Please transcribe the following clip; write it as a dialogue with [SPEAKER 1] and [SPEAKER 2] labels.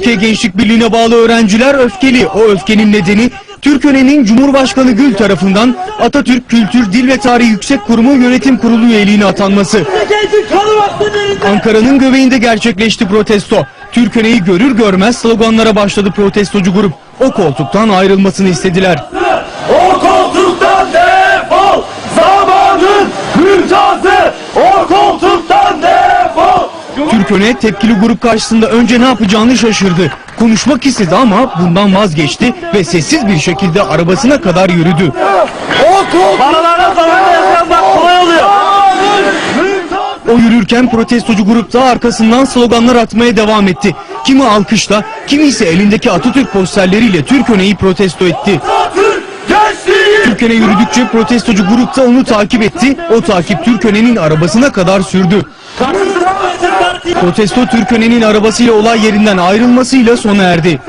[SPEAKER 1] Türkiye Gençlik Birliği'ne bağlı öğrenciler öfkeli. O öfkenin nedeni Türköne'nin Cumhurbaşkanı Gül tarafından Atatürk Kültür, Dil ve Tarih Yüksek Kurumu Yönetim Kurulu üyeliğine atanması. Ankara'nın göbeğinde gerçekleşti protesto. Türköne'yi görür görmez sloganlara başladı protestocu grup. O koltuktan ayrılmasını istediler.
[SPEAKER 2] O koltuktan defol. Zamanın mümtazı. O koltuktan defol.
[SPEAKER 1] Türköne tepkili grup karşısında önce ne yapacağını şaşırdı. Konuşmak istedi ama bundan vazgeçti ve sessiz bir şekilde arabasına kadar yürüdü.
[SPEAKER 2] O koltuktan Paralarla zamanla yazmak kolay oluyor.
[SPEAKER 1] O yürürken protestocu grup da arkasından sloganlar atmaya devam etti. Kimi alkışla, kimi ise elindeki Atatürk posterleriyle Türköne'yi protesto etti. Türköne yürüdükçe protestocu grup da onu takip etti. O takip Türköne'nin arabasına kadar sürdü. Protesto Türköne'nin arabasıyla olay yerinden ayrılmasıyla sona erdi.